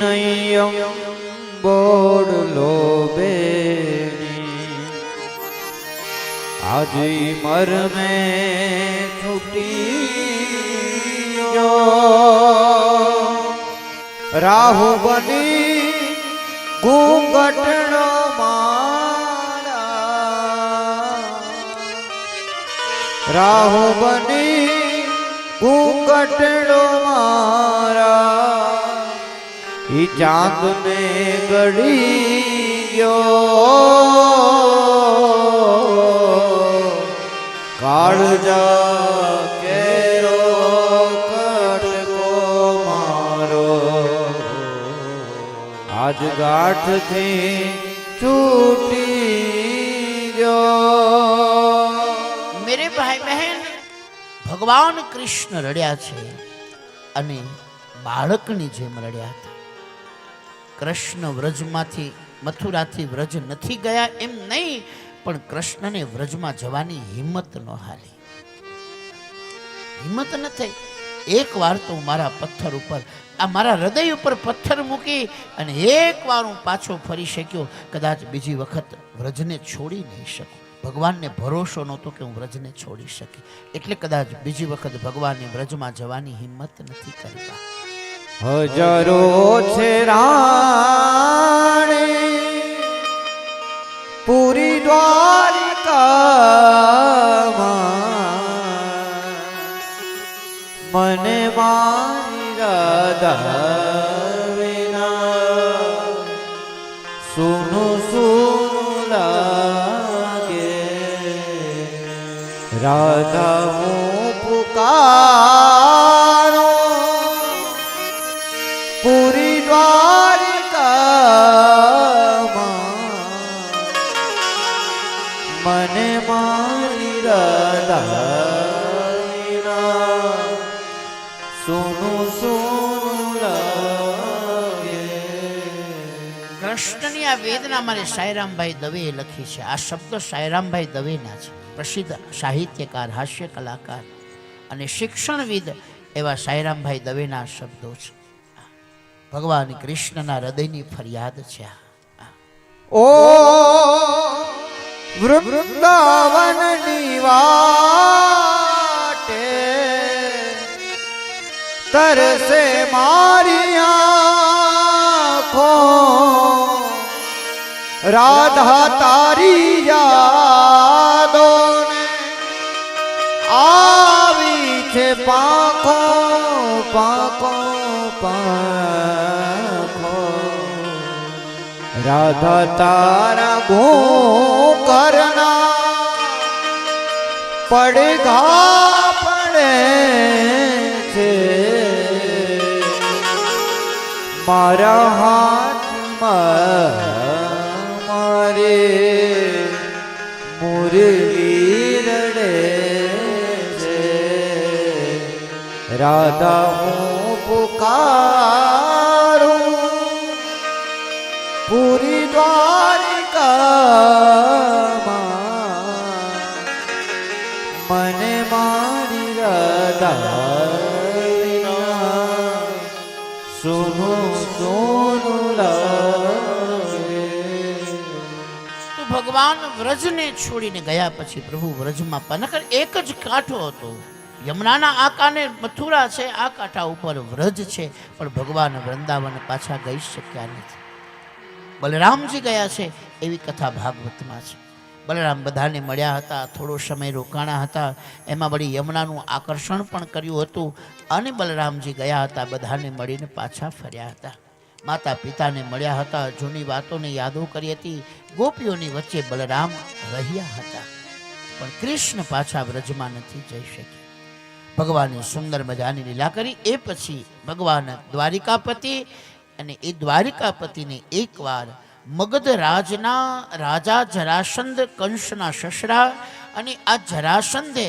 નયમ બોડલો બેની આજે મર મે છૂટી રાહુ બની ઘૂંઘટનો રાહુ બની ઘૂંઘટનો મારા ઈ ચાંદ ને ગળી ગયો કાળજા કેરો કટકો મારો આજ ગાંઠથી છૂટી ગયો મેરે ભાઈ બહેન ભગવાન કૃષ્ણ રડ્યા છે અને બાળકની જેમ રડ્યા હતા. કૃષ્ણ વ્રજમાંથી, મથુરાથી વ્રજ નથી ગયા એમ નહીં, પણ કૃષ્ણને વ્રજમાં જવાની હિંમત ન હાલી હિંમત ન થઈ. એક વાર તો મારા પથ્થર ઉપર, આ મારા હૃદય ઉપર પથ્થર મૂકી અને એક વાર હું પાછો ફરી શક્યો. કદાચ બીજી વખત વ્રજને છોડી નહીં શકું. ભગવાનને ભરોસો નહોતો કે હું વ્રજને છોડી શકી એટલે કદાચ બીજી વખત ભગવાને વ્રજમાં જવાની હિંમત નથી કરી હજારો છે રાણી પૂરી દ્વારિકા મને મારી રાધા હું પુકારું. પૂરી દ્વારિકામાં મને મારી રાધા સોનું લાગે કૃષ્ણની આ વેદના મારે સાયરામભાઈ દવેએ લખી છે. આ શબ્દો સાયરામભાઈ દવેના છે. પ્રસિદ્ધ સાહિત્યકાર, હાસ્ય કલાકાર અને શિક્ષણવિદ એવા સાયરામભાઈ દવેના શબ્દો છે. ભગવાન કૃષ્ણના હૃદયની ફરિયાદ છે. ઓ વૃંદાવન વાટે તરસે મારિયા આંખો રાધા તારી યાદો આવી છે પાંખો પાંખો પાંખો. રાધા તારા ગો કરના પડઘા પડે છે. મારા હાથમાં રાધા હું પુકારું. પૂરી દ્વારિકામાં મને મારી રાધા સોનું સોનું ભગવાન વ્રજને છોડીને ગયા પછી પ્રભુ વ્રજમાં પનખર એક જ કાંઠો હતો. યમુનાના આ મથુરા છે, આ કાંઠા ઉપર વ્રજ છે, પણ ભગવાન વૃંદાવન પાછા ગઈ શક્યા નથી. બલરામજી ગયા છે, એવી કથા ભાગવતમાં છે. બલરામ બધાને મળ્યા હતા, થોડો સમય રોકાણા હતા, એમાં વળી યમુનાનું આકર્ષણ પણ કર્યું હતું, અને બલરામજી ગયા હતા, બધાને મળીને પાછા ફર્યા હતા. માતા પિતાને મળ્યા હતા, જૂની વાતોને યાદો કરી હતી, ગોપીઓની વચ્ચે બલરામ રહ્યા હતા. પણ કૃષ્ણ પાછા વ્રજમાં નથી જઈ શક્યા. ભગવાને સુંદર મજાની લીલા કરી, એ પછી ભગવાન દ્વારિકાપતિ અને એ દ્વારિકાપતિને એકવાર મગધ રાજના રાજા જરાસંધ કંસના સસરા અને આ જરાસંધે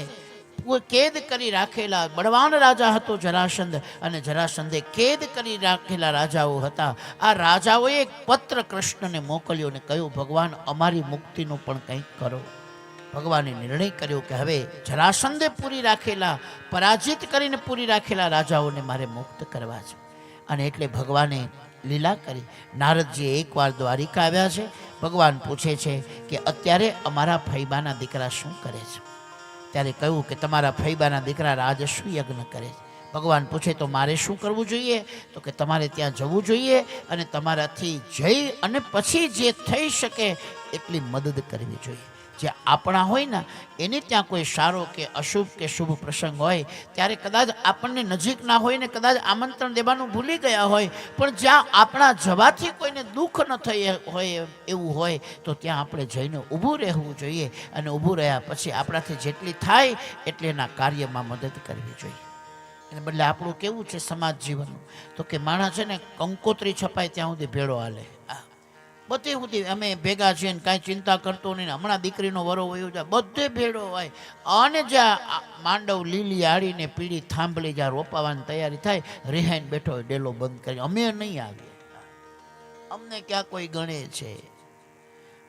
કેદ કરી રાખેલા બળવાન રાજા હતો જરાસંધ અને જરાસંધે કેદ કરી રાખેલા રાજાઓ હતા. આ રાજાઓએ એક પત્ર કૃષ્ણને મોકલ્યો અને કહ્યું, ભગવાન, અમારી મુક્તિનું પણ કંઈક કરો. ભગવાને નિર્ણય કર્યો કે હવે જરાસંદે પૂરી રાખેલા, પરાજિત કરીને પૂરી રાખેલા રાજાઓને મારે મુક્ત કરવા છે. અને એટલે ભગવાને લીલા કરી. નારદજી એકવાર દ્વારિકા આવ્યા છે. ભગવાન પૂછે છે કે અત્યારે અમારા ફૈબાના દીકરા શું કરે છે? ત્યારે કહ્યું કે તમારા ફૈબાના દીકરા રાજસ્વ યજ્ઞ કરે છે. ભગવાન પૂછે, તો મારે શું કરવું જોઈએ? તો કે તમારે ત્યાં જવું જોઈએ અને તમારાથી જઈ અને પછી જે થઈ શકે એટલી મદદ કરવી જોઈએ. જે આપણા હોય ને, એને ત્યાં કોઈ સારો કે અશુભ કે શુભ પ્રસંગ હોય, ત્યારે કદાચ આપણને નજીક ના હોય ને કદાચ આમંત્રણ દેવાનું ભૂલી ગયા હોય, પણ જ્યાં આપણા જવાથી કોઈને દુઃખ ન થઈ હોય એવું હોય, તો ત્યાં આપણે જઈને ઊભું રહેવું જોઈએ અને ઊભું રહ્યા પછી આપણાથી જેટલી થાય એટલી એના કાર્યમાં મદદ કરવી જોઈએ. એને બદલે આપણું કેવું છે સમાજ જીવનનું? તો કે માણસ છે ને કંકોત્રી છપાય ત્યાં સુધી ભેળો હાલે. બધે સુધી અમે ભેગા છીએ ને કાંઈ ચિંતા કરતો નહીં હમણાં દીકરીનો વરો વયો જાય, બધે ભેળો હોય અને જ્યાં માંડવ લીલી આડીને પીળી થાંભલી જ્યાં રોપાવાની તૈયારી થાય, રિહાઈને બેઠો હોય, ડેલો બંધ કરી. અમે નહીં આવીએ. અમને ક્યાં કોઈ ગણે છે?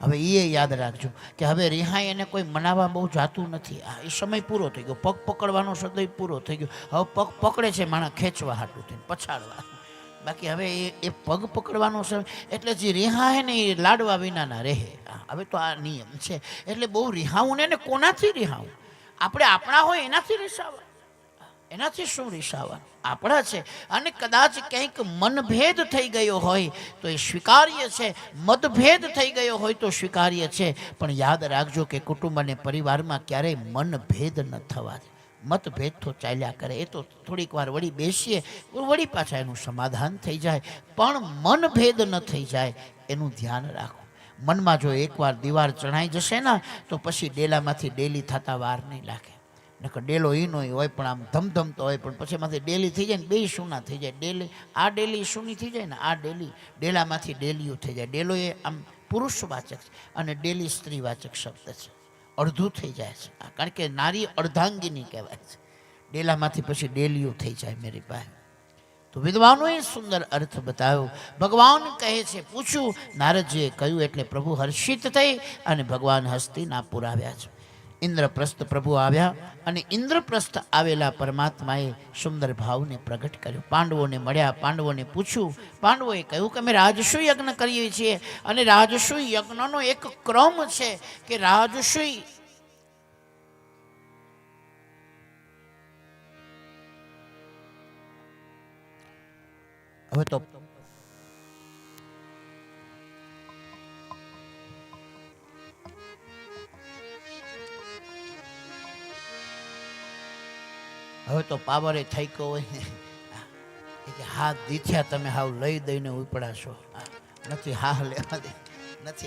હવે એ યાદ રાખજો કે હવે રિહાઈ એને કોઈ મનાવવા બહુ જાતું નથી. આ એ સમય પૂરો થઈ ગયો. પગ પકડવાનો સદય પૂરો થઈ ગયો. હવે પગ પકડે છે માણસ ખેંચવા હાટું થઈને, પછાડવા. બાકી હવે એ એ પગ પકડવાનો સમય એટલે જે રિહા હે ને એ લાડવા વિનાના રહે. હવે તો આ નિયમ છે. એટલે બહુ રિહાવું ને કોનાથી રિહાવું આપણે આપણા હોય એનાથી રિસાવા એનાથી શું રિસાવા આપણા છે. અને કદાચ ક્યાંક મનભેદ થઈ ગયો હોય તો એ સ્વીકાર્ય છે. મતભેદ થઈ ગયો હોય તો સ્વીકાર્ય છે. પણ યાદ રાખજો કે કુટુંબ અને પરિવારમાં ક્યારેય મનભેદ ન થવા દે. મતભેદ તો ચાલ્યા કરે. એ તો થોડીક વાર વળી બેસીએ વળી પાછા એનું સમાધાન થઈ જાય. પણ મનભેદ ન થઈ જાય, એનું ધ્યાન રાખો. મનમાં જો એકવાર દીવાર ચણાઈ જશે ને, તો પછી ડેલામાંથી ડેલી થતા વાર નહીં લાગે. નકર ડેલો ઈનો ય હોય, પણ આમ ધમધમતો હોય, પણ પછી એમાંથી ડેલી થઈ જાય ને, બે શૂના થઈ જાય. ડેલી, આ ડેલી સૂની થઈ જાય ને, આ ડેલી ડેલામાંથી ડેલીઓ થઈ જાય. ડેલો એ આમ પુરુષવાચક છે અને ડેલી સ્ત્રીવાચક શબ્દ છે. અડધું થઈ જાય છે. કારણ કે નારી અર્ધાંગીની કહેવાય છે. ડેલામાંથી પછી ડેલિયું થઈ જાય મેરી પાસે. તો વિદ્વાનોએ સુંદર અર્થ બતાવ્યો. ભગવાન કહે છે, પૂછ્યું, નારદજીએ કહ્યું એટલે પ્રભુ હર્ષિત થઈ અને ભગવાન હસ્તિના પુરાવ્યા છે. ઇન્દ્રપ્રસ્થ પ્રભુ આવ્યા અને ઇન્દ્રપ્રસ્થ આવેલા પરમાત્માએ સુંદર ભાવને પ્રગટ કર્યો. પાંડવોને મળ્યા, પાંડવોને પૂછ્યું, પાંડવોએ કહ્યું કે અમે રાજસુ યજ્ઞ કરીએ છીએ અને રાજસુ યજ્ઞનો એક ક્રમ છે કે રાજસુ હવે તો હવે તો પાવરે થઈ ગયો હોય ને હાથ દીથ્યા તમે હાવ લઈ દઈને ઉપડાશો નથી હા લેવા દે. નથી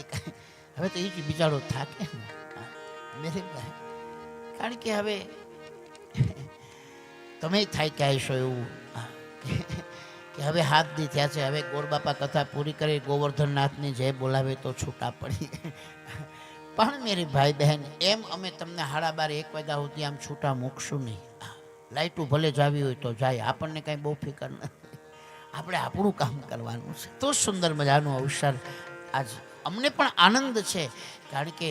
હવે તો એ જ બિચારો થાકે. ને મેરે કારણ કે હવે તમે થાય ક્યાંય છો એવું? કે- હવે હાથ દી થયા છે. હવે ગોરબાપા કથા પૂરી કરી, ગોવર્ધનનાથની જય બોલાવે તો છૂટા પડી. પણ મેરી ભાઈ બહેન, એમ અમે તમને હાડા બાર એક વાગ્યા સુધી આમ છૂટા મૂકશું નહીં. લાઇટું ભલે જાવી હોય તો જાય, આપણને કાંઈ બહુ ફિકર નથી આપણે આપણું કામ કરવાનું છે. તો સુંદર મજાનો અવસર આજ અમને પણ આનંદ છે, કારણ કે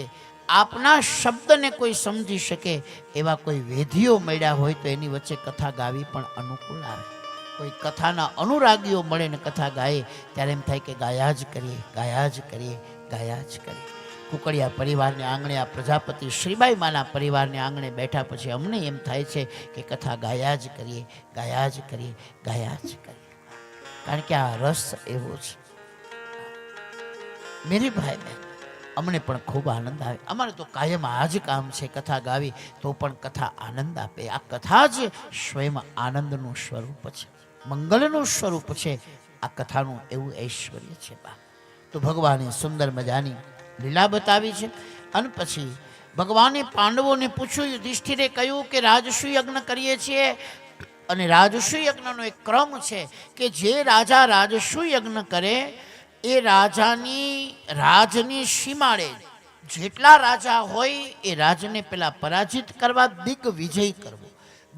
આપના શબ્દને કોઈ સમજી શકે એવા કોઈ વેધીઓ મળ્યા હોય તો એની વચ્ચે કથા ગાવી પણ અનુકૂળ આવે. કોઈ કથાના અનુરાગીઓ મળે ને કથા ગાય, ત્યારે એમ થાય કે ગાયા જ કરીએ, ગાયા જ કરીએ, ગાયા જ કરીએ. કુકડિયા પરિવારને આંગણે આ પ્રજાપતિ શ્રીબાઈ માના પરિવારને આંગણે બેઠા પછી અમને એમ થાય છે કે કથા ગાયા જ કરીએ, ગાયા જ કરીએ, ગાયા જ કરીએ. કારણ કે આ રસ એવો છે. મેરી ભાઈ બહેન અમને પણ ખૂબ આનંદ આવે. અમારે તો કાયમ આ જ કામ છે કથા ગાવી, તો પણ કથા આનંદ આપે. આ કથા જ સ્વયં આનંદનું સ્વરૂપ છે. મંગલનું સ્વરૂપ છે. આ કથાનું એવું ઐશ્વર્ય છે બા. તો ભગવાને સુંદર મજાની લીલા બતાવી છે. અને પછી ભગવાને પાંડવોને પૂછ્યું, યુધિષ્ઠિરે કહ્યું કે રાજસુ યજ્ઞ કરીએ છીએ? અને રાજસુ યજ્ઞનો એક ક્રમ છે કે જે રાજા રાજસુ યજ્ઞ કરે, એ રાજાની રાજની સીમાડે જેટલા રાજા હોય, એ રાજને પેલા પરાજિત કરવા, દિગ્વિજય કરવો.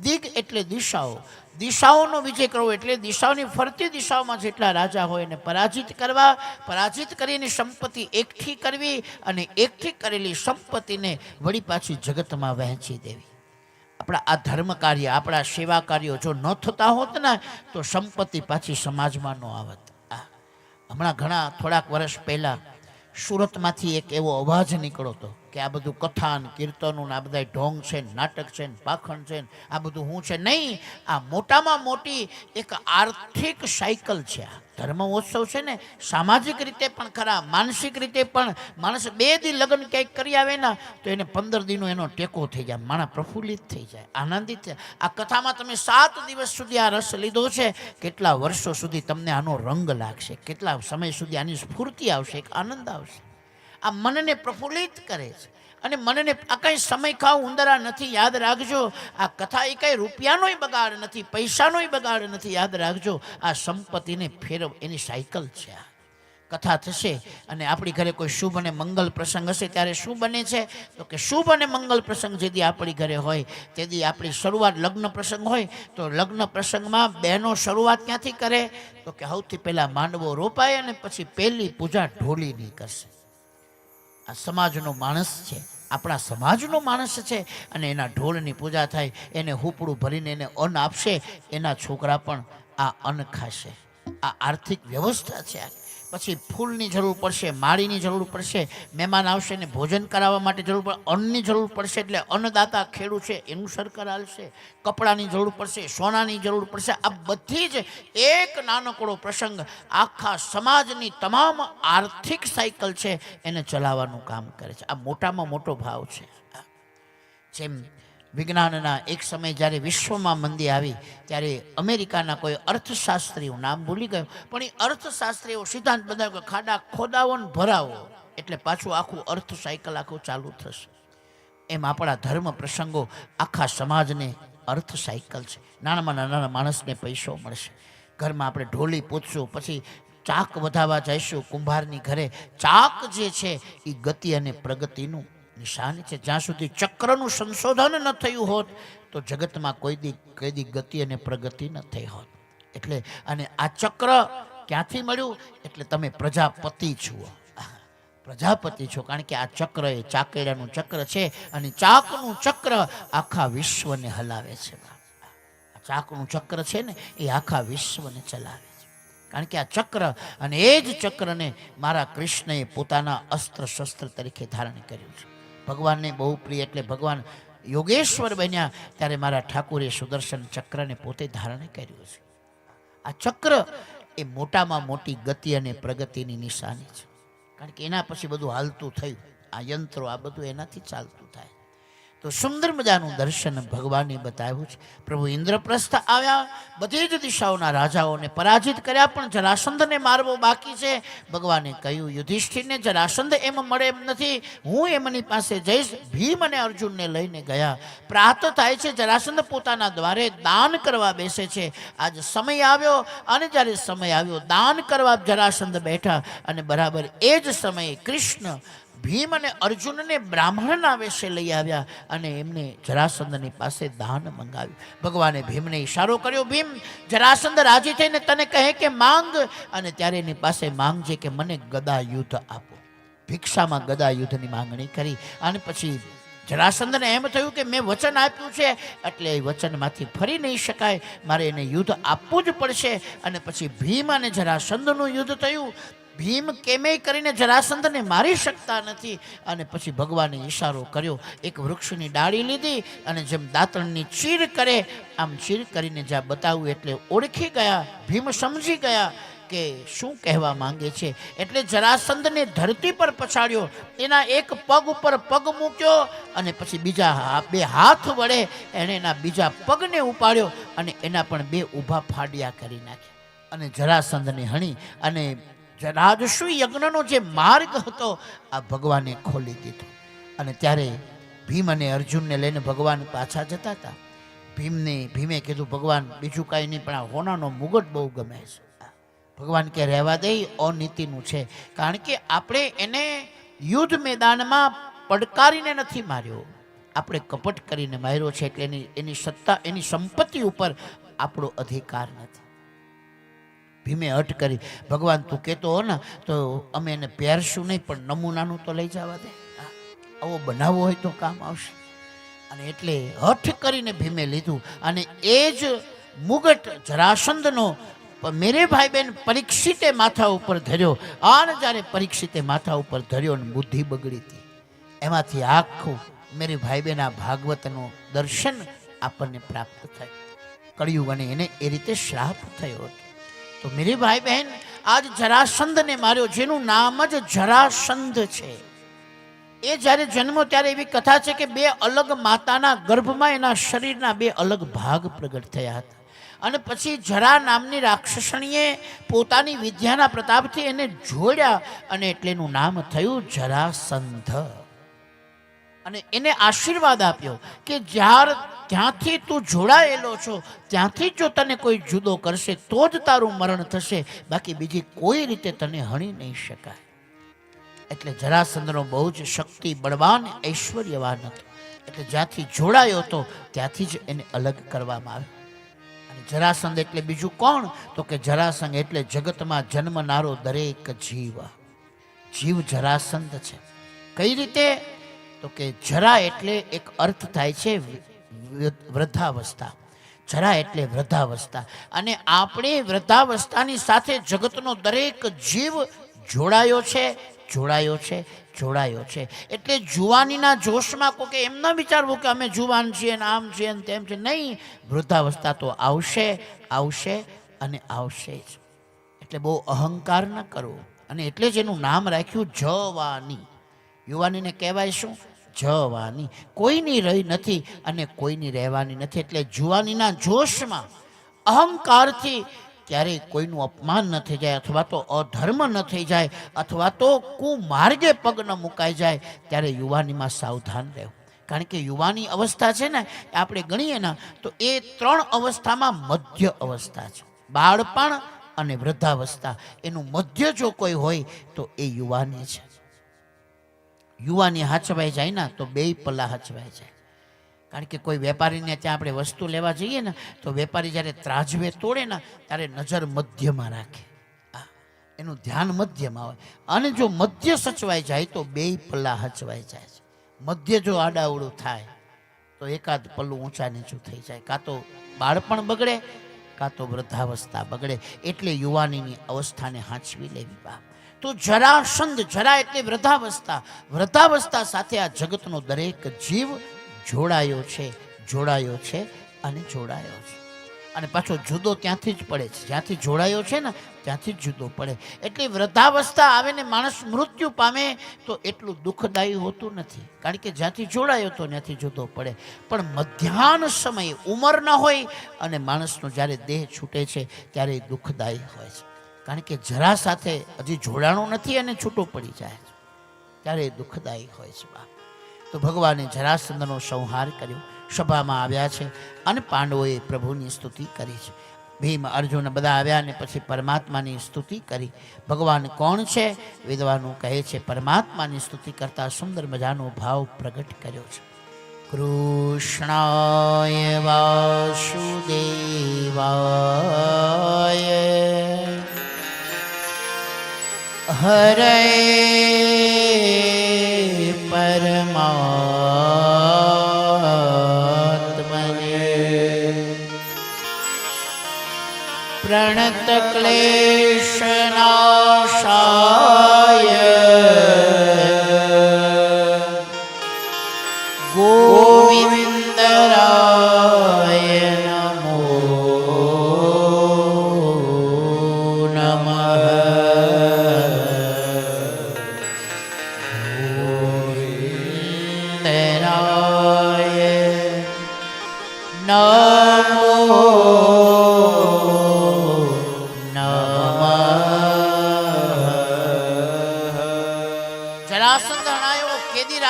દિગ એટલે દિશાઓ. દિશાઓનો વિજય કરવો એટલે દિશાઓની ફરતી દિશાઓમાં જેટલા રાજા હોય એને પરાજિત કરવા, પરાજિત કરીને સંપત્તિ એકઠી કરવી અને એકઠી કરેલી સંપત્તિને વળી પાછી જગતમાં વહેંચી દેવી. આપણા આ ધર્મ કાર્ય, આપણા સેવા કાર્યો જો ન થતા હોત ને, તો સંપત્તિ પાછી સમાજમાં ન આવત. હમણાં ઘણા થોડાક વર્ષ પહેલાં સુરતમાંથી એક એવો અવાજ નીકળો હતો કે આ બધું કથાન ને કીર્તનો ને આ બધા ઢોંગ છે નાટક છે ને પાખંડ છે આ બધું હું છે નહીં, આ મોટામાં મોટી એક આર્થિક સાયકલ છે. આ ધર્મ ઉત્સવ છે ને સામાજિક રીતે પણ ખરા, માનસિક રીતે પણ માણસ બે દી લગ્ન ક્યાંક કરી આવે ને, તો એને પંદર દિનો એનો ટેકો થઈ જાય માણસ પ્રફુલ્લિત થઈ જાય, આનંદિત થાય. આ કથામાં તમે સાત દિવસ સુધી આ રસ લીધો છે, કેટલા વર્ષો સુધી તમને આનો રંગ લાગશે, કેટલા સમય સુધી આની સ્ફૂર્તિ આવશે, એક આનંદ આવશે. આ મનને પ્રફુલ્લિત કરે છે. અને મનને આ કાંઈ સમય ખાવ ઉંદરા નથી, યાદ રાખજો. આ કથા એ કાંઈ રૂપિયાનોય બગાડ નથી, પૈસાનોય બગાડ નથી, યાદ રાખજો. આ સંપત્તિને ફેરવ, એની સાયકલ છે આ. કથા થશે અને આપણી ઘરે કોઈ શુભ અને મંગલ પ્રસંગ હશે ત્યારે શું બને છે? તો કે શુભ અને મંગલ પ્રસંગ જેથી આપણી ઘરે હોય, તેથી આપણી શરૂઆત લગ્ન પ્રસંગ હોય, તો લગ્ન પ્રસંગમાં બહેનો શરૂઆત ક્યાંથી કરે? તો કે સૌથી પહેલાં માંડવો રોપાય અને પછી પહેલી પૂજા ઢોલીની કરશે. સમાજનો માણસ છે આપણા સમાજનો માણસ છે અને એના ઢોળની પૂજા થાય, એને હુપડું ભરીને એને અન્ન આપશે, એના છોકરા પણ આ અન્ન ખાશે આ આર્થિક વ્યવસ્થા છે આ. પછી ફૂલની જરૂર પડશે, માળીની જરૂર પડશે, મહેમાન આવશે ને ભોજન કરાવવા માટે જરૂર પડે, અન્નની જરૂર પડશે એટલે અન્નદાતા ખેડૂત છે, એનું સરકાર હાલશે, કપડાની જરૂર પડશે, સોનાની જરૂર પડશે, આ બધી જ એક નાનકડો પ્રસંગ આખા સમાજની તમામ આર્થિક સાયકલ છે, એને ચલાવવાનું કામ કરે છે. આ મોટામાં મોટો ભાવ છે. જેમ વિજ્ઞાનના એક સમય જ્યારે વિશ્વમાં મંદી આવી, ત્યારે અમેરિકાના કોઈ અર્થશાસ્ત્રીઓ નામ ભૂલી ગયો. પણ એ અર્થશાસ્ત્રીઓ સિદ્ધાંત બનાવ્યો કે ખાડા ખોદાવો ને ભરાવો, એટલે પાછું આખું અર્થ સાયકલ આખું ચાલુ થશે. એમ આપણા ધર્મ પ્રસંગો આખા સમાજને અર્થ સાયકલ છે. નાનામાં નાના માણસને પૈસો મળશે. ઘરમાં આપણે ઢોલી પૂછશું, પછી ચાક વધાવવા જઈશું કુંભારની ઘરે. ચાક જે છે, એ ગતિ અને પ્રગતિનું નિશાની છે. જ્યાં સુધી ચક્રનું સંશોધન ન થયું હોત, તો જગતમાં કોઈ દી કોઈ દી ગતિ અને પ્રગતિ ન થઈ હોત. એટલે, અને આ ચક્ર ક્યાંથી મળ્યું? એટલે તમે પ્રજાપતિ છો પ્રજાપતિ છો, કારણ કે આ ચક્ર એ ચાકેડાનું ચક્ર છે, અને ચાકનું ચક્ર આખા વિશ્વને હલાવે છે. ચાકનું ચક્ર છે ને, એ આખા વિશ્વને ચલાવે છે. કારણ કે આ ચક્ર, અને એ જ ચક્રને મારા કૃષ્ણએ પોતાના અસ્ત્ર શસ્ત્ર તરીકે ધારણ કર્યું છે. ભગવાનને બહુ પ્રિય એટલે ભગવાન યોગેશ્વર બન્યા ત્યારે મારા ઠાકુરે સુદર્શન ચક્રને પોતે ધારણ કર્યું છે. આ ચક્ર એ મોટામાં મોટી ગતિ અને પ્રગતિની નિશાની છે. કારણ કે એના પછી બધું હાલતું થયું. આ યંત્રો આ બધું એનાથી ચાલતું થાય. તો સુંદર મજાનું દર્શન ભગવાને બતાવ્યું છે. પ્રભુ ઇન્દ્રપ્રસ્થ આવ્યા, બધી જ દિશાઓના રાજાઓને પરાજિત કર્યા, પણ જરાસંધને મારવો બાકી છે. ભગવાને કહ્યું, યુધિષ્ઠિરને જરાસંધ એમ મળે એમ નથી. હું એમની પાસે જઈશ. ભીમ અને અર્જુનને લઈને ગયા. પ્રાત થાય છે, જરાસંધ પોતાના દ્વારે દાન કરવા બેસે છે. આજ સમય આવ્યો, અને જ્યારે સમય આવ્યો, દાન કરવા જરાસંધ બેઠા. અને બરાબર એ જ સમયે કૃષ્ણ ભીમ અને અર્જુનને બ્રાહ્મણના વેશે લઈ આવ્યા અને એમને જરાસંદની પાસે દાન મંગાવ્યું. ભગવાને ભીમને ઈશારો કર્યો, ભીમ જરાસંદ રાજી થઈને તને કહે કે માંગ. અને ત્યારે એની પાસે માંગજે કે મને ગદા યુદ્ધ આપો. ભિક્ષામાં ગદા યુદ્ધની માંગણી કરી અને પછી જરાસંદને એમ થયું કે મેં વચન આપ્યું છે, એટલે એ વચનમાંથી ફરી નહીં શકાય. મારે એને યુદ્ધ આપવું જ પડશે. અને પછી ભીમ અને જરાસંદનું યુદ્ધ થયું. ભીમ કેમેય કરીને જરાસંધને મારી શકતા નથી. અને પછી ભગવાને ઈશારો કર્યો. એક વૃક્ષની ડાળી લીધી અને જેમ દાંતણની ચીર કરે, આમ ચીર કરીને જ્યાં બતાવ્યું એટલે ઓળખી ગયા, ભીમ સમજી ગયા કે શું કહેવા માંગે છે. એટલે જરાસંધને ધરતી પર પછાડ્યો. એના એક પગ ઉપર પગ મૂક્યો અને પછી બીજા બે હાથ વડે એણે એના બીજા પગને ઉપાડ્યો અને એના પણ બે ઊભા ફાડ્યા કરી નાખ્યા. અને જરાસંધને હણી અને રાજસુ યજ્ઞનો જે માર્ગ હતો, આ ભગવાને ખોલી દીધો. અને ત્યારે ભીમ અને અર્જુનને લઈને ભગવાન પાછા જતા હતા. ભીમને, ભીમે કીધું, ભગવાન, બીજું કાંઈ નહીં, પણ આ હોનાનો મુગટ બહુ ગમે છે. ભગવાન કે, રહેવા દે અનીતિનું છે. કારણ કે આપણે એને યુદ્ધ મેદાનમાં પડકારીને નથી માર્યો. આપણે કપટ કરીને માર્યો છે, એટલે એની એની સત્તા, એની સંપત્તિ ઉપર આપણો અધિકાર નથી. ભીમે હટ કરી, ભગવાન, તું કહેતો હો ને, તો અમે એને પહેરશું નહીં, પણ નમૂનાનું તો લઈ જવા દે. આવો બનાવવો હોય તો કામ આવશે. અને એટલે હઠ કરીને ભીમે લીધું. અને એ જ મુગટ જરાસંદનો મેરે ભાઈ બેન પરીક્ષિતે માથા ઉપર ધર્યો. આને જ્યારે પરીક્ષિતે માથા ઉપર ધર્યો અને બુદ્ધિ બગડી હતી. એમાંથી આખું મેરે ભાઈ બેન આ ભાગવતનું દર્શન આપણને પ્રાપ્ત થાય. કળિયુગ અને એને એ રીતે શ્રાપ થયો હતો. તો મેરે ભાઈ બહેન, આજ જરાસંધને માર્યો, જેનું નામ જ જરાસંધ છે. એ જ્યારે જન્મો ત્યારે એવી કથા છે કે બે અલગ માતાના ગર્ભમાં એના શરીરના બે અલગ ભાગ પ્રગટ થયા હતા. અને પછી જરા નામની રાક્ષસણીએ પોતાની વિદ્યાના પ્રતાપથી એને જોડ્યા અને એટલે એનું નામ થયું જરાસંધ. અને એને આશીર્વાદ આપ્યો કે જ્યાર ત્યાંથી તું જોડાયેલો છો, ત્યાંથી જો તને કોઈ જુદો કરશે, તો જ તારું મરણ થશે. બાકી બીજી કોઈ રીતે તને હણી નહીં શકાય. એટલે જરાસંધનો બહુ જ શક્તિ, બળવાન, ઐશ્વર્યવાન હતો. એટલે જ્યાંથી જોડાયો હતો ત્યાંથી જ એને અલગ કરવામાં આવ્યો. અને જરાસંધ એટલે બીજું કોણ? તો કે જરાસંધ એટલે જગતમાં જન્મનારો દરેક જીવ. જીવ જરાસંધ છે. કઈ રીતે? તો કે જરા એટલે એક અર્થ થાય છે વૃદ્ધાવસ્થા જરા એટલે વૃદ્ધાવસ્થા અને આપણે વૃદ્ધાવસ્થાની સાથે જગતનો દરેક જીવ જોડાયો છે જોડાયો છે જોડાયો છે. એટલે જુવાનીના જોશમાં કોઈ એમ ન વિચારવું કે અમે જુવાન છીએ ને આમ છીએ ને તેમ છે નહીં, વૃદ્ધાવસ્થા તો આવશે આવશે અને આવશે જ. એટલે બહુ અહંકાર ન કરવો. અને એટલે જ એનું નામ રાખ્યું જવાની. યુવાનીને કહેવાય શું? જવાની કોઈની રહી નથી અને કોઈની રહેવાની નથી. એટલે જુવાનીના જોશમાં અહંકારથી ક્યારેય કોઈનું અપમાન ન થઈ જાય અથવા તો અધર્મ ન થઈ જાય અથવા તો કુમાર્ગે પગ ન મુકાઈ જાય ત્યારે યુવાનીમાં સાવધાન રહેવું. કારણ કે યુવાની અવસ્થા છે ને, આપણે ગણીએ ને, તો એ ત્રણ અવસ્થામાં મધ્ય અવસ્થા છે. બાળપણ અને વૃદ્ધાવસ્થા. એનું મધ્ય જો કોઈ હોય તો એ યુવાની છે. યુવાની હાચવાઈ જાય ને, તો બે પલ્લા હાચવાઈ જાય. કારણ કે કોઈ વેપારીને ત્યાં આપણે વસ્તુ લેવા જઈએ ને, તો વેપારી જ્યારે ત્રાજવે તોડે ને, ત્યારે નજર મધ્યમાં રાખે. એનું ધ્યાન મધ્યમાં હોય. અને જો મધ્ય સચવાઈ જાય, તો બે પલ્લા હચવાઈ જાય છે. મધ્ય જો આડાવડું થાય, તો એકાદ પલ્લું ઊંચા નીચું થઈ જાય. કાં તો બાળપણ બગડે, કાં તો વૃદ્ધાવસ્થા બગડે. એટલે યુવાનીની અવસ્થાને હાંચવી લેવી બા તો જરાસંધ જરા એટલે વૃદ્ધાવસ્થા. વૃદ્ધાવસ્થા સાથે આ જગતનો દરેક જીવ જોડાયો છે જોડાયો છે અને જોડાયો છે. અને પાછો જુદો ત્યાંથી જ પડે છે. જ્યાંથી જોડાયો છે ને, ત્યાંથી જ જુદો પડે. એટલે વૃદ્ધાવસ્થા આવે ને માણસ મૃત્યુ પામે તો એટલું દુઃખદાયી હોતું નથી. કારણ કે જ્યાંથી જોડાયો તો ત્યાંથી જુદો પડે. પણ મધ્યાહન સમયે ઉંમર ન હોય અને માણસનો જ્યારે દેહ છૂટે છે, ત્યારે દુઃખદાયી હોય છે. કારણ કે જરા સાથે હજી જોડાણું નથી અને છૂટું પડી જાય છે. ત્યારે દુઃખદાયી હોય છે બાપ. તો ભગવાને જરાસંદનો સંહાર કર્યો. સભામાં આવ્યા છે અને પાંડવોએ પ્રભુની સ્તુતિ કરી છે. ભીમ, અર્જુન બધા આવ્યા ને પછી પરમાત્માની સ્તુતિ કરી. ભગવાન કોણ છે? વિદ્વાનો કહે છે, પરમાત્માની સ્તુતિ કરતા સુંદર મજાનો ભાવ પ્રગટ કર્યો છે. કૃષ્ણાય વાસુદેવાય. હરે પરમાત્મને. પ્રણત ક્લે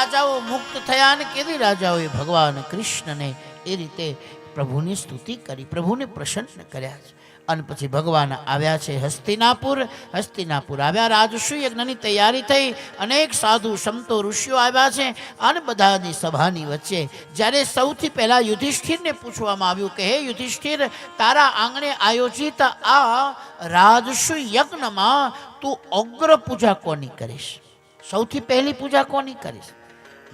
રાજાઓ મુક્ત થયા અને કેવી રાજાઓએ ભગવાન કૃષ્ણને એ રીતે પ્રભુની સ્તુતિ કરી, પ્રભુને પ્રસન્ન કર્યા છે. અને પછી ભગવાન આવ્યા છે હસ્તિનાપુર હસ્તિનાપુર આવ્યા રાજસુ યજ્ઞની તૈયારી થઈ, અનેક સાધુ સંતો ઋષિઓ આવ્યા છે અને બધાની સભાની વચ્ચે જ્યારે સૌથી પહેલાં યુધિષ્ઠિરને પૂછવામાં આવ્યું કે, હે યુધિષ્ઠિર, તારા આંગણે આયોજિત આ રાજસુ યજ્ઞમાં તું અગ્ર પૂજા કોની કરીશ? સૌથી પહેલી પૂજા કોની કરીશ?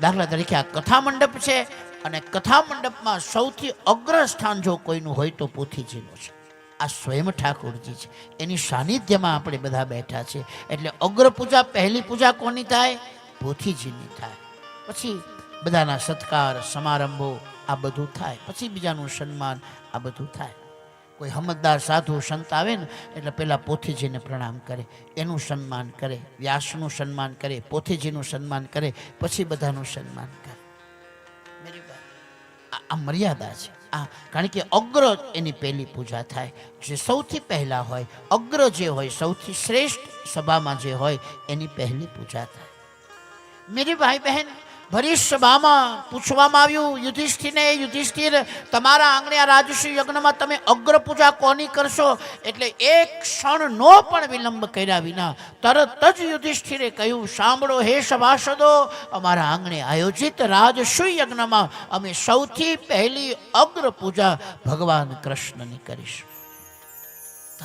દાખલા તરીકે આ કથા મંડપ છે અને કથા મંડપમાં સૌથી અગ્ર સ્થાન જો કોઈનું હોય તો પોથીજીનું છે. આ સ્વયં ઠાકોરજી છે. એની સાનિધ્યમાં આપણે બધા બેઠા છે. એટલે અગ્ર પૂજા, પહેલી પૂજા કોની થાય? પોથીજીની થાય. પછી બધાના સત્કાર, સમારંભો, આ બધું થાય. પછી બીજાનું સન્માન, આ બધું થાય. કોઈ હમતદાર સાધુ સંત આવે ને એટલે પહેલાં પોથીજીને પ્રણામ કરે એનું સન્માન કરે વ્યાસનું સન્માન કરે પોથીજીનું સન્માન કરે પછી બધાનું સન્માન કરે. મેરી બાત. આ આ મર્યાદા છે. આ કારણ કે અગ્ર એની પહેલી પૂજા થાય. જે સૌથી પહેલાં હોય અગ્ર જે હોય સૌથી શ્રેષ્ઠ સભામાં જે હોય એની પહેલી પૂજા થાય. મેરી ભાઈ બહેન ભરી સભામાં પૂછવામાં આવ્યું, યુધિષ્ઠિરને, યુધિષ્ઠિર, તમારા આંગણે આ રાજશ્રી યજ્ઞમાં તમે અગ્ર પૂજા કોની કરશો? એટલે એક ક્ષણનો પણ વિલંબ કર્યા વિના તરત જ યુધિષ્ઠિરે કહ્યું, સાંભળો હે સભાસદો, અમારા આંગણે આયોજિત રાજશ્રી યજ્ઞમાં અમે સૌથી પહેલી અગ્ર પૂજા ભગવાન કૃષ્ણની કરીશું.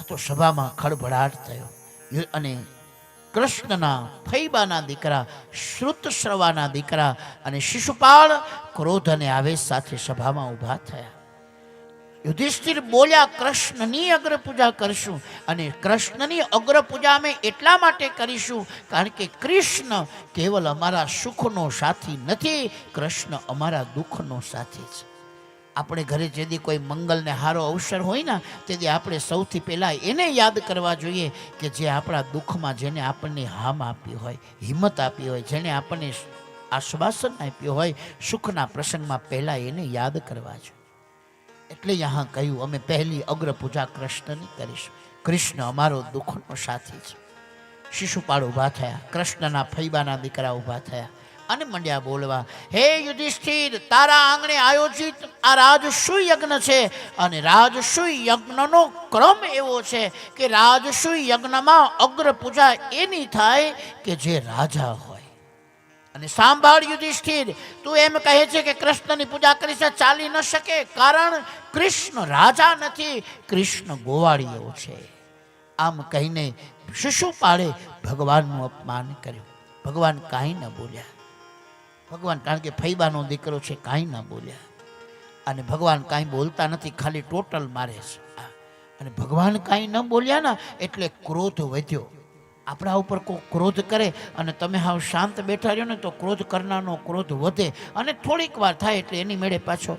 તો સભામાં ખળભળાટ થયો. અને કૃષ્ણના ફૈબાના દીકરા શ્રુતશ્રવાના દીકરા અને શિશુપાળ ક્રોધ અને આવેશ સાથે સભામાં ઊભા થયા. યુધિષ્ઠિર બોલ્યા, કૃષ્ણની અગ્ર પૂજા કરશું અને કૃષ્ણની અગ્ર પૂજા અમે એટલા માટે કરીશું કારણ કે કૃષ્ણ કેવલ અમારા સુખનો સાથી નથી, કૃષ્ણ અમારા દુઃખનો સાથી છે. આપણે ઘરે જેદી કોઈ મંગલને હારો અવસર હોય ને, તેથી આપણે સૌથી પહેલાં એને યાદ કરવા જોઈએ કે જે આપણા દુઃખમાં જેને આપણને હામ આપી હોય, હિંમત આપી હોય જેને આપણને આશ્વાસન આપ્યું હોય, સુખના પ્રસંગમાં પહેલાં એને યાદ કરવા જોઈએ. એટલે यहाँ કહ્યું, અમે પહેલી અગ્ર પૂજા કૃષ્ણની કરીશું. કૃષ્ણ અમારો દુઃખનો સાથી છે. શિશુપાળ ઊભા થયા, કૃષ્ણના ફૈબાના દીકરા ઊભા થયા. અને મંડ્યા બોલવા, હે યુધિષ્ઠિર, તારા આંગણે આયોજિત આ રાજસૂય યજ્ઞ છે અને રાજસૂય યજ્ઞનો ક્રમ એવો છે કે રાજસૂય યજ્ઞમાં અગ્ર પૂજા એની થાય કે જે રાજા હોય. અને સાંભળ યુધિષ્ઠિર, તું એમ કહે છે કે કૃષ્ણની પૂજા કરી છે, ચાલી ન શકે કારણ કૃષ્ણ રાજા નથી, કૃષ્ણ ગોવાળીઓ છે. આમ કહીને શિશુપાળે ભગવાનનું અપમાન કર્યું? ભગવાન કાંઈ ન બોલ્યા. ભગવાન, કારણ કે ફૈબાનો દીકરો છે, કાંઈ ન બોલ્યા. અને ભગવાન કાંઈ બોલતા નથી, ખાલી ટોટલ મારે છે. અને ભગવાન કાંઈ ન બોલ્યા ને, એટલે ક્રોધ વધ્યો. આપણા ઉપર કોઈ ક્રોધ કરે અને તમે હાવ શાંત બેઠા રહ્યો ને, તો ક્રોધ કરનારનો ક્રોધ વધે. અને થોડીક વાર થાય એટલે એની મેળે પાછો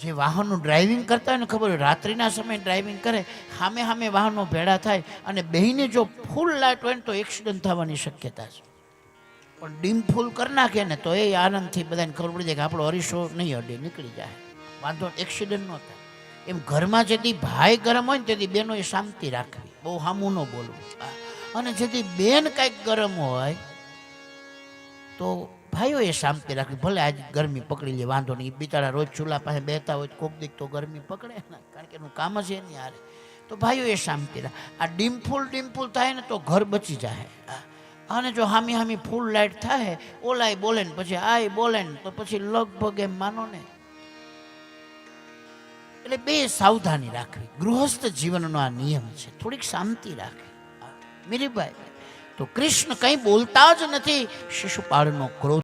જે વાહનનું ડ્રાઇવિંગ કરતા હોય ને, ખબર હોય, રાત્રિના સમયે ડ્રાઇવિંગ કરે સામે સામે વાહનો ભેળા થાય અને બેહીને જો ફૂલ લાઇટ હોય ને, તો એક્સિડન્ટ થવાની શક્યતા છે. પણ ડીમ ફૂલ કરી નાખે ને તો એ આનંદથી બધાને ખબર પડી જાય કે આપણો અરીસો નહીં અડે, નીકળી જાય. વાંધો એક્સિડન્ટ ન થાય. એમ ઘરમાં જેથી ભાઈ ગરમ હોય ને તેથી બેનોએ શાંતિ રાખવી. બહુ હામું ન બોલવું. અને જેથી બેન કાંઈક ગરમ હોય, તો ભાઈઓએ શાંતિ રાખવી. ભલે આજ ગરમી પકડી લે, વાંધો નહીં. બિચારા રોજ ચૂલા પાસે બેહતા હોય કોક દીક તો ગરમી પકડે ને, કારણ કે એનું કામ જ એની હારે. તો ભાઈઓએ શાંતિ રાખ. આ ડીમફૂલ ડીમફૂલ થાય ને તો ઘર બચી જાય. અને જો હામી હામી ફૂલ લાઇટ થાય, ઓલાય બોલે ને, પછી આય બોલે ને, તો પછી લગભગ એમ માનો ને. એટલે બે સાવધાની રાખવી. ગૃહસ્થ જીવનનો આ નિયમ છે. થોડીક શાંતિ રાખવી મીરીબાઈ તો કૃષ્ણ કંઈ બોલતા જ નથી, શિશુપાળનો ક્રોધ